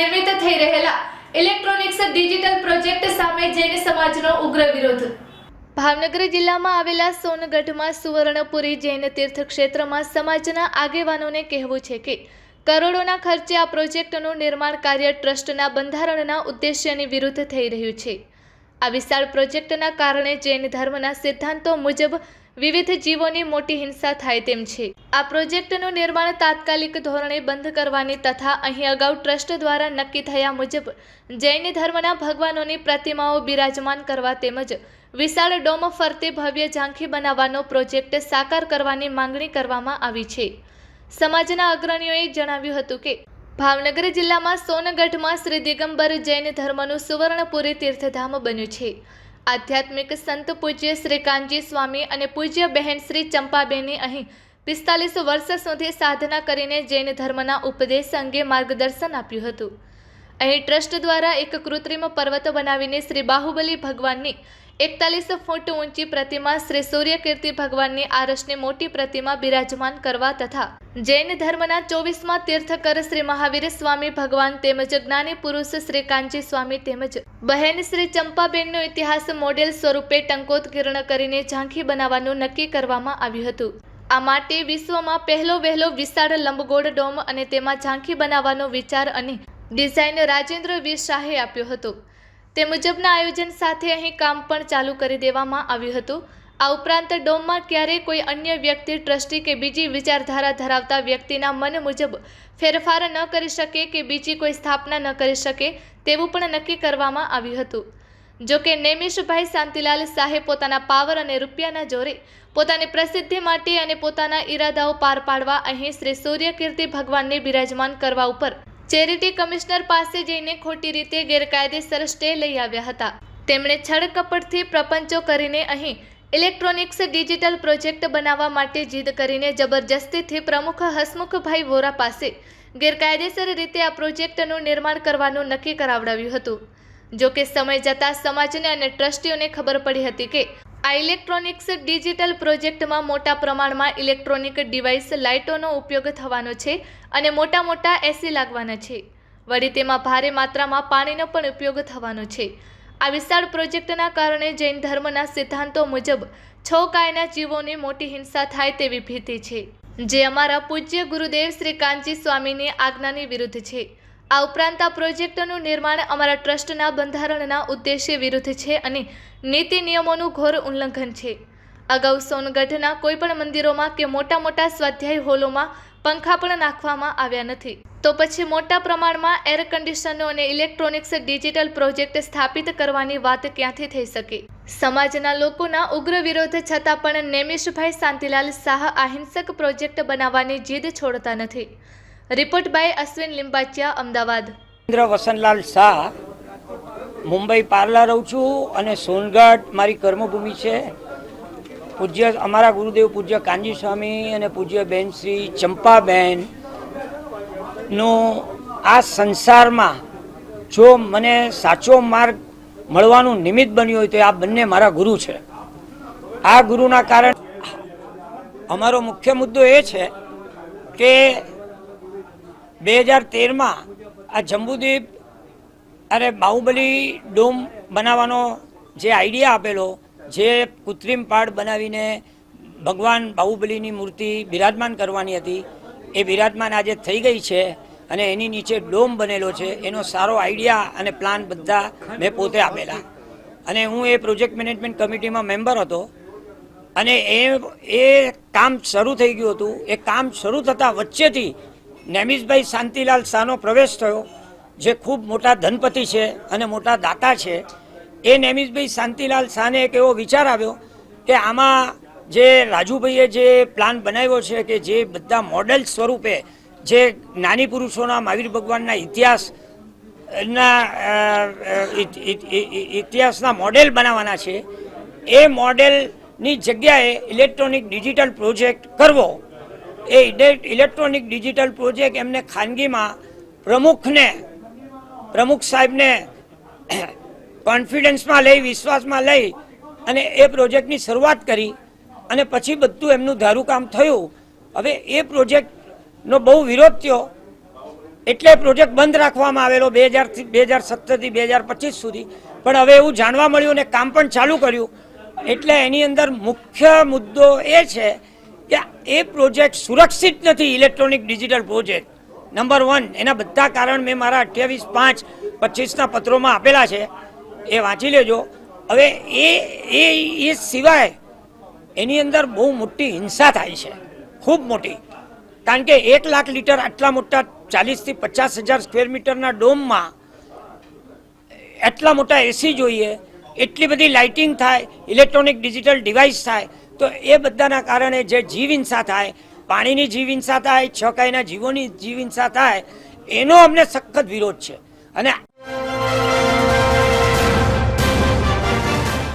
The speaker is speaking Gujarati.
નિર્મિત થઈ રહેલા ઇલેક્ટ્રોનિક્સ ડિજિટલ પ્રોજેક્ટ સામે જૈન સમાજનો ઉગ્ર વિરોધ. ભાવનગર જિલ્લામાં આવેલા સોનગઢમાં સુવર્ણપુરી જૈન તીર્થ ક્ષેત્રમાં સમાજના આગેવાનોને કહેવું છે કે કરોડોના ખર્ચે આ પ્રોજેક્ટનું નિર્માણ કાર્ય ટ્રસ્ટના બંધારણના ઉદ્દેશ્યની વિરુદ્ધ થઈ રહ્યું છે. આ વિશાળ પ્રોજેક્ટના કારણે જૈન ધર્મના સિદ્ધાંતો મુજબ વિવિધ જીવોની મોટી હિંસા થાય તેમ છે. આ પ્રોજેક્ટનું નિર્માણ તાત્કાલિક ધોરણે બંધ કરવાની તથા અહીં અગાઉ ટ્રસ્ટ દ્વારા નક્કી થયા મુજબ જૈન ધર્મના ભગવાનોની પ્રતિમાઓ બિરાજમાન કરવા તેમજ વિશાળ ડોમ ફરતે ભવ્ય ઝાંખી બનાવવાનો પ્રોજેક્ટ સાકાર કરવાની માંગણી કરવામાં આવી છે. સમાજના અગ્રણીઓએ જણાવ્યું હતું કે, ભાવનગર જિલ્લામાં સોનગઢમાં શ્રી દિગંબર જૈન ધર્મનું સુવર્ણપુરી તીર્થધામ બન્યું છે. આધ્યાત્મિક સંત પૂજ્ય શ્રી કાનજી સ્વામી અને પૂજ્ય બહેન શ્રી ચંપાબેને અહીં પિસ્તાલીસ વર્ષ સુધી સાધના કરીને જૈન ધર્મના ઉપદેશ અંગે માર્ગદર્શન આપ્યું હતું. અહીં ટ્રસ્ટ દ્વારા એક કૃત્રિમ પર્વત બનાવીને શ્રી બાહુબલી ભગવાનની એકતાલીસ ફૂટ ઊંચી પ્રતિમા શ્રી સૂર્યકીર્તિ ભગવાનની આરસની મોટી પ્રતિમા બિરાજમાન કરવા તથા જૈન ધર્મના ચોવીસમાં તીર્થકર શ્રી મહાવીર સ્વામી ભગવાન તેમજ જ્ઞાની પુરુષ શ્રી કાંજી સ્વામી તેમજ બહેન શ્રી ચંપાબેનનો ઇતિહાસ મોડેલ સ્વરૂપે ટંકોત્કીર્ણ કરીને ઝાંખી બનાવવાનું નક્કી કરવામાં આવ્યું હતું. આ માટે વિશ્વમાં પહેલો વહેલો વિશાળ લંબગોળ ડોમ અને તેમાં ઝાંખી બનાવવાનો વિચાર અને ડિઝાઇન રાજેન્દ્ર વી શાહે આપ્યો હતો. તે મુજબના આયોજન સાથે અહીં કામ પણ ચાલુ કરી દેવામાં આવ્યું હતું. આ ઉપરાંત ડોમમાં ક્યારેય કોઈ અન્ય વ્યક્તિ, ટ્રસ્ટી કે બીજી વિચારધારા ધરાવતા વ્યક્તિના મન મુજબ ફેરફાર ન કરી શકે કે બીજી કોઈ સ્થાપના ન કરી શકે, તેવું પણ નક્કી કરવામાં આવ્યું હતું. જો કે નેમિશભાઈ શાંતિલાલ શાહે પોતાના પાવર અને રૂપિયાના જોરે પોતાની પ્રસિદ્ધિ માટે અને પોતાના ઈરાદાઓ પાર પાડવા અહીં શ્રી સૂર્યકીર્તિ ભગવાનને બિરાજમાન કરવા ઉપર ચેરિટી કમિશનર પાસે જઈને ખોટી રીતે ગેરકાયદેસર સ્ટે લઈ આવ્યા હતા. તેમણે છળકપટથી પ્રપંચો કરીને અહીં ઇલેક્ટ્રોનિક્સ ડિજિટલ પ્રોજેક્ટ બનાવવા માટે જીદ કરીને જબરજસ્તીથી પ્રમુખ હસમુખભાઈ વોરા પાસે ગેરકાયદેસર રીતે આ પ્રોજેક્ટનું નિર્માણ કરવાનું નક્કી કરાવડાવ્યું હતું. જો કે સમય જતાં સમાજને અને ટ્રસ્ટીઓને ખબર પડી હતી કે આ ઇલેક્ટ્રોનિક્સ ડિજિટલ પ્રોજેક્ટમાં મોટા પ્રમાણમાં ઇલેક્ટ્રોનિક ડિવાઇસ લાઇટોનો ઉપયોગ થવાનો છે અને મોટા મોટા એસી લાગવાના છે. વળી તેમાં ભારે માત્રામાં પાણીનો પણ ઉપયોગ થવાનો છે. આ વિશાળ પ્રોજેક્ટના કારણે જૈન ધર્મના સિદ્ધાંતો મુજબ છ કાયના જીવોની મોટી હિંસા થાય તેવી ભીતિ છે. જે અમારા પૂજ્ય ગુરુદેવ શ્રી કાંચી સ્વામીની આજ્ઞાની વિરુદ્ધ છે. આ ઉપરાંત આ પ્રોજેક્ટનું નિર્માણ અમારા ટ્રસ્ટના બંધારણના ઉદ્દેશ્ય વિરુદ્ધ છે અને નીતિ નિયમોનું ઘોર ઉલ્લંઘન છે. અગાઉ સોનગઢના કોઈપણ મંદિરોમાં કે મોટા મોટા સ્વાધ્યાય હોલોમાં પંખા પણ નાખવામાં આવ્યા નથી. તો પછી મોટા પ્રમાણમાં એર કન્ડિશનો અને ઇલેક્ટ્રોનિક્સ ડિજિટલ પ્રોજેક્ટ સ્થાપિત કરવાની વાત ક્યાંથી થઈ શકે? સમાજના લોકોના ઉગ્ર વિરોધ છતાં પણ નેમિષભાઈ શાંતિલાલ શાહ અહિંસક પ્રોજેક્ટ બનાવવાની જીદ છોડતા નથી. Report by Ashwin Limbachiya, Ahmedabad. Vasantlal Shah, Mumbai Parla રહું છું અને સોનગઢ મારી કર્મભૂમિ છે. પૂજ્ય અમારા ગુરુદેવ પૂજ્ય કાનજી સ્વામી અને પૂજ્ય બેન શ્રી ચંપાબેન નું આ સંસારમાં જો મને સાચો માર્ગ મળવાનું નિમિત્ત બન્યું હોય તો આ બંને મારા ગુરુ છે. આ ગુરુના કારણે અમારો મુખ્ય મુદ્દો એ છે કે બે હજાર તેરમાં આ જંબુદ્વીપ અરે બાહુબલી ડોમ બનાવવાનો જે આઈડિયા આપેલો, જે કૃત્રિમ પાડ બનાવીને ભગવાન બાહુબલીની મૂર્તિ બિરાજમાન કરવાની હતી એ વિરાજમાન આજે થઈ ગઈ છે અને એની નીચે ડોમ બનેલો છે. એનો સારો આઈડિયા અને પ્લાન બધા મેં પોતે આપેલા. અને હું એ પ્રોજેક્ટ મેનેજમેન્ટ કમિટીમાં મેમ્બર હતો અને એ એ કામ શરૂ થઈ ગયું હતું. એ કામ શરૂ થતાં વચ્ચેથી નેમિષભાઈ શાંતિલાલ શાહનો પ્રવેશ થયો, જે ખૂબ મોટા ધનપતિ છે અને મોટા દાતા છે. એ નેમિશભાઈ શાંતિલાલ શાહને એક એવો વિચાર આવ્યો કે આમાં જે રાજુભાઈએ જે પ્લાન બનાવ્યો છે કે જે બધા મોડેલ સ્વરૂપે જે નાની પુરુષોના મહાવીર ભગવાનના ઇતિહાસ ના ઇતિહાસના મોડેલ બનાવવાના છે, એ મોડેલની જગ્યાએ ઇલેક્ટ્રોનિક ડિજિટલ પ્રોજેક્ટ કરવો. એ ઇલેક્ટ્રોનિક ડિજિટલ પ્રોજેક્ટ એમને ખાનગીમાં પ્રમુખને, પ્રમુખ સાહેબને કોન્ફિડન્સમાં લઈ, વિશ્વાસમાં લઈ અને એ પ્રોજેક્ટની શરૂઆત કરી. અને પછી બધું એમનું ધારું કામ થયું. હવે એ પ્રોજેક્ટનો બહુ વિરોધ થયો. એટલે પ્રોજેક્ટ બંધ રાખવામાં આવેલો બે હજારથી બે હજાર સત્તરથી બે હજાર પચીસ સુધી. પણ હવે એવું જાણવા મળ્યું અને કામ પણ ચાલુ કર્યું. એટલે એની અંદર મુખ્ય મુદ્દો એ છે કે એ પ્રોજેક્ટ સુરક્ષિત નથી electronic digital project. Number one, એના બધા કારણ મેં મારા અઠ્યાવીસ, પાંચ, પચીસના પત્રોમાં આપેલા છે. એ વાંચી લેજો. હવે એ એ સિવાય એની અંદર બહુ મોટી હિંસા થાય છે. ખૂબ મોટી. કારણ કે એક લાખ લીટર આટલા મોટા ચાલીસથી પચાસ હજાર સ્ક્વેર મીટરના ડોમમાં એટલા મોટા એસી જોઈએ, એટલી બધી લાઇટિંગ થાય, ઇલેક્ટ્રોનિક ડિજિટલ ડિવાઇસ થાય, તો એ બધાના કારણે જે જીવ હિંસા થાય, પાણીની જીવ હિંસા થાય, છ કાયના જીવોની જીવ હિંસા થાય, એનો અમને સખત વિરોધ છે. અને